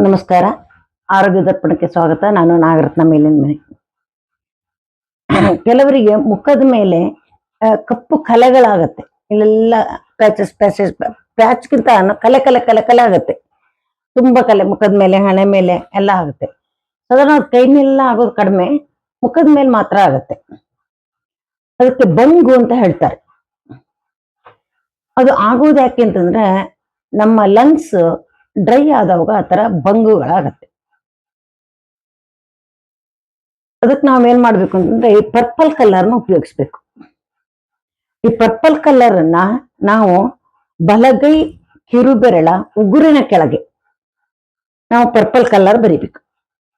ನಮಸ್ಕಾರ. ಆರೋಗ್ಯ ದರ್ಪಣಕ್ಕೆ ಸ್ವಾಗತ. ನಾನು ನಾಗರತ್ನ ಮೇಲಿನ ಮನೆ. ಕೆಲವರಿಗೆ ಮುಖದ ಮೇಲೆ ಕಪ್ಪು ಕಲೆಗಳಾಗತ್ತೆ. ಇಲ್ಲೆಲ್ಲ ಪ್ಯಾಚಸ್ ಪ್ಯಾಚಸ್ ಪ್ಯಾಚ್ಗಿಂತ ಕಲೆ ಕಲೆ ಕಲೆ ಕಲೆ ಆಗತ್ತೆ. ತುಂಬಾ ಕಲೆ, ಮುಖದ ಮೇಲೆ, ಹಣೆ ಮೇಲೆ ಎಲ್ಲ ಆಗುತ್ತೆ. ಸಾಧಾರಣ ಕೈನೆಲ್ಲ ಆಗೋದು ಕಡಿಮೆ, ಮುಖದ ಮೇಲೆ ಮಾತ್ರ ಆಗತ್ತೆ. ಅದಕ್ಕೆ ಬಂಗು ಅಂತ ಹೇಳ್ತಾರೆ. ಅದು ಆಗೋದು ಯಾಕೆ ಅಂತಂದ್ರೆ ನಮ್ಮ ಲಂಗ್ಸ್ ಡ್ರೈ ಆದವಾಗ ಆ ಥರ ಬಂಗುಗಳಾಗತ್ತೆ. ಅದಕ್ಕೆ ನಾವು ನಾವೇನ್ ಮಾಡ್ಬೇಕು ಅಂತಂದ್ರೆ ಈ ಪರ್ಪಲ್ ಕಲರ್ನ ಉಪಯೋಗಿಸ್ಬೇಕು. ಈ ಪರ್ಪಲ್ ಕಲರ್ ಅನ್ನ ನಾವು ಬಲಗೈ ಕಿರುಬೆರಳ ಉಗುರಿನ ಕೆಳಗೆ ನಾವು ಪರ್ಪಲ್ ಕಲರ್ ಬರಿಬೇಕು.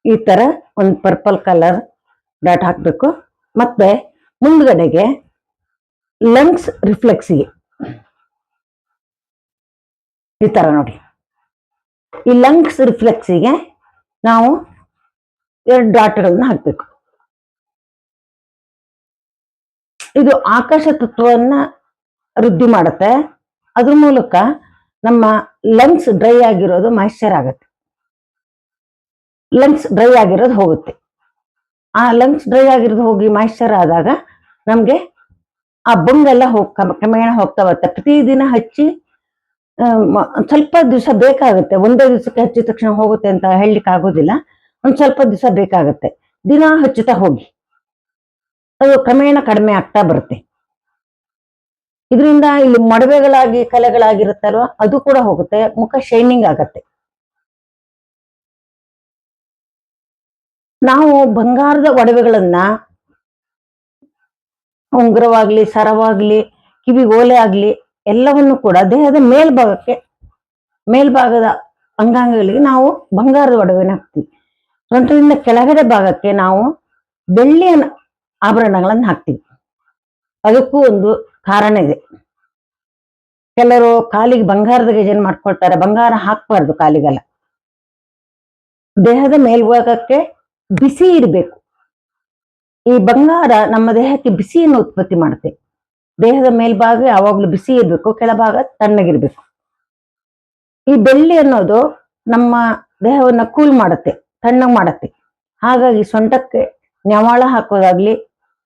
ಈ ತರ ಒಂದು ಪರ್ಪಲ್ ಕಲರ್ ಡಾಟ್ ಹಾಕ್ಬೇಕು. ಮತ್ತೆ ಮುಂದ್ಗಡೆಗೆ ಲಂಗ್ಸ್ ರಿಫ್ಲೆಕ್ಸಿಗೆ ಈ ತರ ನೋಡಿ. ಈ ಲಂಗ್ಸ್ ರಿಫ್ಲೆಕ್ಸಿಗೆ ನಾವು ಎರಡು ಡಾಟ್ಗಳನ್ನ ಹಾಕ್ಬೇಕು. ಇದು ಆಕಾಶ ತತ್ವವನ್ನ ವೃದ್ಧಿ ಮಾಡುತ್ತೆ. ಅದ್ರ ಮೂಲಕ ನಮ್ಮ ಲಂಗ್ಸ್ ಡ್ರೈ ಆಗಿರೋದು ಮಾಯಿಶ್ಚರ್ ಆಗುತ್ತೆ. ಲಂಗ್ಸ್ ಡ್ರೈ ಆಗಿರೋದು ಹೋಗುತ್ತೆ. ಆ ಲಂಗ್ಸ್ ಡ್ರೈ ಆಗಿರೋದು ಹೋಗಿ ಮಾಯಿಶ್ಚರ್ ಆದಾಗ ನಮ್ಗೆ ಆ ಬಂಗೆಲ್ಲ ಹೋಗ್ ಕ್ರಮೇಣ ಹೋಗ್ತಾ ಬರುತ್ತೆ. ಪ್ರತಿದಿನ ಹಚ್ಚಿ ಸ್ವಲ್ಪ ದಿವಸ ಬೇಕಾಗುತ್ತೆ. ಒಂದೇ ದಿವಸಕ್ಕೆ ಹಚ್ಚಿದ ತಕ್ಷಣ ಹೋಗುತ್ತೆ ಅಂತ ಹೇಳಲಿಕ್ಕೆ ಆಗೋದಿಲ್ಲ ಒಂದ್ ಸ್ವಲ್ಪ ದಿವಸ ಬೇಕಾಗುತ್ತೆ. ದಿನ ಹಚ್ಚುತ್ತಾ ಹೋಗಿ. ಅದು ಕ್ರಮೇಣ ಕಡಿಮೆ ಆಗ್ತಾ ಬರುತ್ತೆ. ಇದರಿಂದ ಇಲ್ಲಿ ಮಡವೆಗಳಾಗಿ, ಕಲೆಗಳಾಗಿರುತ್ತಲ್ವ, ಅದು ಕೂಡ ಹೋಗುತ್ತೆ. ಮುಖ ಶೈನಿಂಗ್ ಆಗತ್ತೆ. ನಾವು ಬಂಗಾರದ ಒಡವೆಗಳನ್ನ, ಉಂಗುರವಾಗ್ಲಿ, ಸರವಾಗ್ಲಿ, ಕಿವಿಗೋಲೆ ಆಗ್ಲಿ ಎಲ್ಲವನ್ನು ಕೂಡ ದೇಹದ ಮೇಲ್ಭಾಗಕ್ಕೆ, ಮೇಲ್ಭಾಗದ ಅಂಗಾಂಗಗಳಿಗೆ ನಾವು ಬಂಗಾರದ ಒಡವೆನ ಹಾಕ್ತೀವಿ. ಸೊಂಟದಿಂದ ಕೆಳಗಡೆ ಭಾಗಕ್ಕೆ ನಾವು ಬೆಳ್ಳಿಯ ಆಭರಣಗಳನ್ನು ಹಾಕ್ತೀವಿ. ಅದಕ್ಕೂ ಒಂದು ಕಾರಣ ಇದೆ. ಕೆಲವರು ಕಾಲಿಗೆ ಬಂಗಾರದ ಗೆಜನ್ ಮಾಡ್ಕೊಳ್ತಾರೆ, ಬಂಗಾರ ಹಾಕ್ಬಾರ್ದು ಕಾಲಿಗೆಲ್ಲ. ದೇಹದ ಮೇಲ್ಭಾಗಕ್ಕೆ ಬಿಸಿ ಇರಬೇಕು. ಈ ಬಂಗಾರ ನಮ್ಮ ದೇಹಕ್ಕೆ ಬಿಸಿಯನ್ನು ಉತ್ಪತ್ತಿ ಮಾಡುತ್ತೆ. ದೇಹದ ಮೇಲ್ಭಾಗ ಯಾವಾಗ್ಲೂ ಬಿಸಿ ಇರಬೇಕು, ಕೆಳಭಾಗ ತಣ್ಣಗಿರ್ಬೇಕು. ಈ ಬೆಳ್ಳಿ ಅನ್ನೋದು ನಮ್ಮ ದೇಹವನ್ನ ಕೂಲ್ ಮಾಡುತ್ತೆ, ತಣ್ಣಗ್ ಮಾಡುತ್ತೆ. ಹಾಗಾಗಿ ಸೊಂಟಕ್ಕೆ ನ್ಯಾವಾಳ ಹಾಕೋದಾಗ್ಲಿ,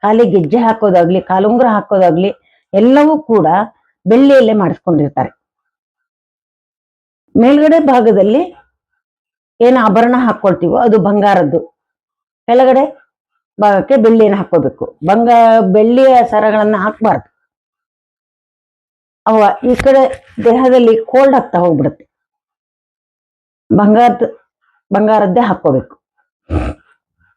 ಕಾಲಿಗೆ ಗೆಜ್ಜೆ ಹಾಕೋದಾಗ್ಲಿ ಕಾಲುಂಗ್ರ ಹಾಕೋದಾಗ್ಲಿ, ಎಲ್ಲವೂ ಕೂಡ ಬೆಳ್ಳಿಯಲ್ಲೇ ಮಾಡಿಸ್ಕೊಂಡಿರ್ತಾರೆ. ಮೇಲ್ಗಡೆ ಭಾಗದಲ್ಲಿ ಏನು ಆಭರಣ ಹಾಕೊಳ್ತೀವೋ ಅದು ಬಂಗಾರದ್ದು. ಕೆಳಗಡೆ ಭಾಗಕ್ಕೆ ಬೆಳ್ಳಿಯನ್ನು ಹಾಕೋಬೇಕು ಬಂಗ, ಬೆಳ್ಳಿಯ ಸರಗಳನ್ನ ಹಾಕ್ಬಾರ್ದು. ಅವ ಈ ಕಡೆ ದೇಹದಲ್ಲಿ ಕೋಲ್ಡ್ ಆಗ್ತಾ ಹೋಗ್ಬಿಡುತ್ತೆ. ಬಂಗಾರದ, ಬಂಗಾರದ್ದೇ ಹಾಕೋಬೇಕು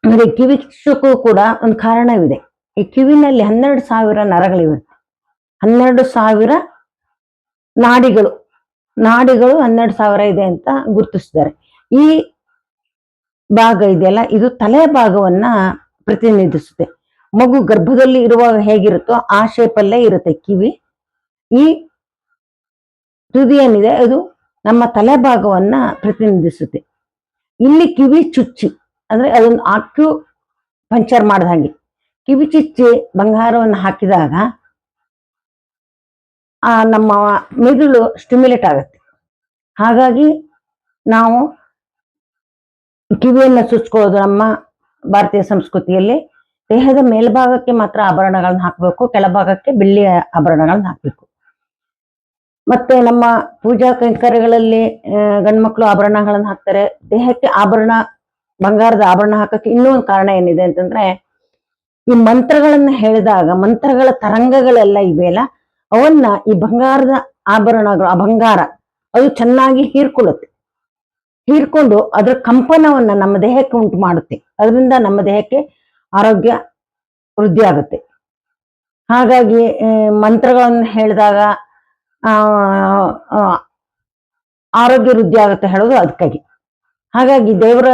ಅಂದ್ರೆ ಕಿವಿ ಚುಕ್ಕೂ ಕೂಡ ಒಂದು ಕಾರಣವಿದೆ. ಈ ಕಿವಿನಲ್ಲಿ ಹನ್ನೆರಡು ಸಾವಿರ ನರಗಳಿವೆ. ಹನ್ನೆರಡು ಸಾವಿರ ನಾಡಿಗಳು. ನಾಡಿಗಳು ಹನ್ನೆರಡು ಸಾವಿರ ಇದೆ ಅಂತ ಗುರುತಿಸಿದ್ದಾರೆ. ಈ ಭಾಗ ಇದೆಯಲ್ಲ, ಇದು ತಲೆ ಭಾಗವನ್ನ ಪ್ರತಿನಿಧಿಸುತ್ತೆ. ಮಗು ಗರ್ಭದಲ್ಲಿ ಇರುವಾಗ ಹೇಗಿರುತ್ತೋ ಆ ಶೇಪಲ್ಲೇ ಇರುತ್ತೆ ಕಿವಿ. ಈ ತುದಿ ಏನಿದೆ ಅದು ನಮ್ಮ ತಲೆ ಭಾಗವನ್ನ ಪ್ರತಿನಿಧಿಸುತ್ತೆ. ಇಲ್ಲಿ ಕಿವಿ ಚುಚ್ಚಿ, ಅಂದ್ರೆ ಅದೊಂದು ಆಕ್ಯು ಪಂಚರ್ ಮಾಡಿದ ಕಿವಿ ಚುಚ್ಚಿ ಬಂಗಾರವನ್ನು ಹಾಕಿದಾಗ, ಆ ನಮ್ಮ ಮೆದುಳು ಸ್ಟಿಮ್ಯುಲೇಟ್ ಆಗುತ್ತೆ. ಹಾಗಾಗಿ ನಾವು ಕಿವಿಯನ್ನ ಚುಚ್ಕೊಳ್ಳೋದು ನಮ್ಮ ಭಾರತೀಯ ಸಂಸ್ಕೃತಿಯಲ್ಲಿ. ದೇಹದ ಮೇಲ್ಭಾಗಕ್ಕೆ ಮಾತ್ರ ಆಭರಣಗಳನ್ನ ಹಾಕಬೇಕು, ಕೆಳಭಾಗಕ್ಕೆ ಬೆಳ್ಳಿಯ ಆಭರಣಗಳನ್ನ ಹಾಕಬೇಕು. ಮತ್ತೆ ನಮ್ಮ ಪೂಜಾ ಕೈಂಕರ್ಯಗಳಲ್ಲಿ ಗಂಡ್ಮಕ್ಳು ಆಭರಣಗಳನ್ನ ಹಾಕ್ತಾರೆ. ದೇಹಕ್ಕೆ ಆಭರಣ, ಬಂಗಾರದ ಆಭರಣ ಹಾಕಕ್ಕೆ ಇನ್ನೂ ಒಂದು ಕಾರಣ ಏನಿದೆ ಅಂತಂದ್ರೆ, ಈ ಮಂತ್ರಗಳನ್ನ ಹೇಳಿದಾಗ, ಮಂತ್ರಗಳ ತರಂಗಗಳೆಲ್ಲ ಇವೆಯಲ್ಲ ಅವನ್ನ ಈ ಬಂಗಾರದ ಆಭರಣಗಳು, ಆ ಬಂಗಾರ, ಅದು ಚೆನ್ನಾಗಿ ಹೀರ್ಕೊಳ್ಳುತ್ತೆ. ಹೀರ್ಕೊಂಡು ಅದರ ಕಂಪನವನ್ನ ನಮ್ಮ ದೇಹಕ್ಕೆ ಉಂಟು ಮಾಡುತ್ತೆ. ಅದರಿಂದ ನಮ್ಮ ದೇಹಕ್ಕೆ ಆರೋಗ್ಯ ವೃದ್ಧಿ ಆಗುತ್ತೆ ಹಾಗಾಗಿ ಮಂತ್ರಗಳನ್ನು ಹೇಳಿದಾಗ ಆರೋಗ್ಯ ವೃದ್ಧಿ ಆಗುತ್ತೆ ಹೇಳೋದು ಅದಕ್ಕಾಗಿ ಹಾಗಾಗಿ ದೇವರ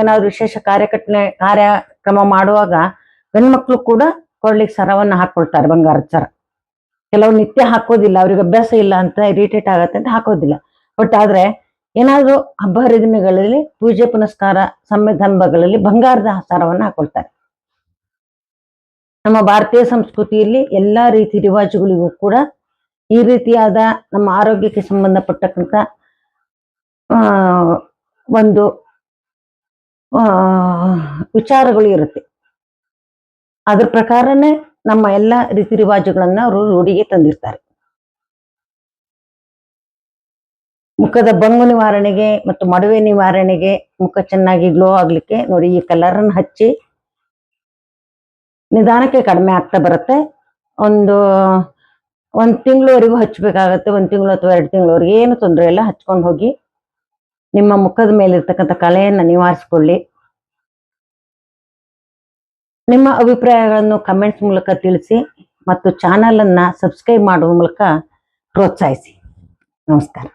ಏನಾದ್ರು ವಿಶೇಷ ಕಾರ್ಯಕಟ್ಟನೆ ಕಾರ್ಯಕ್ರಮ ಮಾಡುವಾಗ ಗಂಡ್ಮಕ್ಳು ಕೂಡ ಕೊಡ್ಲಿಕ್ಕೆ ಸರವನ್ನ ಹಾಕೊಳ್ತಾರೆ ಬಂಗಾರದ ಸರ. ಕೆಲವು ನಿತ್ಯ ಹಾಕೋದಿಲ್ಲ, ಅವ್ರಿಗೆ ಅಭ್ಯಾಸ ಇಲ್ಲ ಅಂತ ಇರಿಟೇಟ್ ಆಗತ್ತೆ ಅಂತ ಹಾಕೋದಿಲ್ಲ. ಬಟ್ ಆದ್ರೆ ಏನಾದ್ರು ಹಬ್ಬ ಹರಿದಿನಗಳಲ್ಲಿ ಪೂಜೆ, ಪುನಸ್ಕಾರ ಸಂಬಂಧಗಳಲ್ಲಿ ಬಂಗಾರದ ಸರವನ್ನ ಹಾಕೊಳ್ತಾರೆ. ನಮ್ಮ ಭಾರತೀಯ ಸಂಸ್ಕೃತಿಯಲ್ಲಿ ಎಲ್ಲಾ ರೀತಿ ರಿವಾಜುಗಳಿಗೂ ಕೂಡ ಈ ರೀತಿಯಾದ ನಮ್ಮ ಆರೋಗ್ಯಕ್ಕೆ ಸಂಬಂಧಪಟ್ಟಕ್ಕಂಥ ಒಂದು ವಿಚಾರಗಳು ಇರುತ್ತೆ. ಅದ್ರ ಪ್ರಕಾರನೇ ನಮ್ಮ ಎಲ್ಲ ರೀತಿ ರಿವಾಜುಗಳನ್ನ ಅವರು ರೂಢಿಗೆ ತಂದಿರ್ತಾರೆ. ಮುಖದ ಬಂಗು ನಿವಾರಣೆಗೆ ಮತ್ತು ಮಡುವೆ ನಿವಾರಣೆಗೆ ಮುಖ ಚೆನ್ನಾಗಿ ಗ್ಲೋ ಆಗ್ಲಿಕ್ಕೆ ನೋಡಿ ಈ ಕಲರನ್ನು ಹಚ್ಚಿ ನಿಧಾನಕ್ಕೆ ಕಡಿಮೆ ಆಗ್ತಾ ಬರುತ್ತೆ. ಒಂದು ಒಂದ್ ತಿಂಗಳವರೆಗೂ ಹಚ್ಚಬೇಕಾಗತ್ತೆ ಒಂದ್ ತಿಂಗಳು ಅಥವಾ ಎರಡು ತಿಂಗಳವರೆಗೆ ಏನು ತೊಂದರೆ ಇಲ್ಲ, ಹಚ್ಕೊಂಡು ಹೋಗಿ ನಿಮ್ಮ ಮುಖದ ಮೇಲಿರ್ತಕ್ಕಂಥ ಕಲೆಯನ್ನ ನಿವಾರಿಸ್ಕೊಳ್ಳಿ. ನಿಮ್ಮ ಅಭಿಪ್ರಾಯಗಳನ್ನು ಕಮೆಂಟ್ಸ್ ಮೂಲಕ ತಿಳಿಸಿ ಮತ್ತು ಚಾನಲ್ ಅನ್ನ ಸಬ್ಸ್ಕ್ರೈಬ್ ಮಾಡುವ ಮೂಲಕ ಪ್ರೋತ್ಸಾಹಿಸಿ. ನಮಸ್ಕಾರ.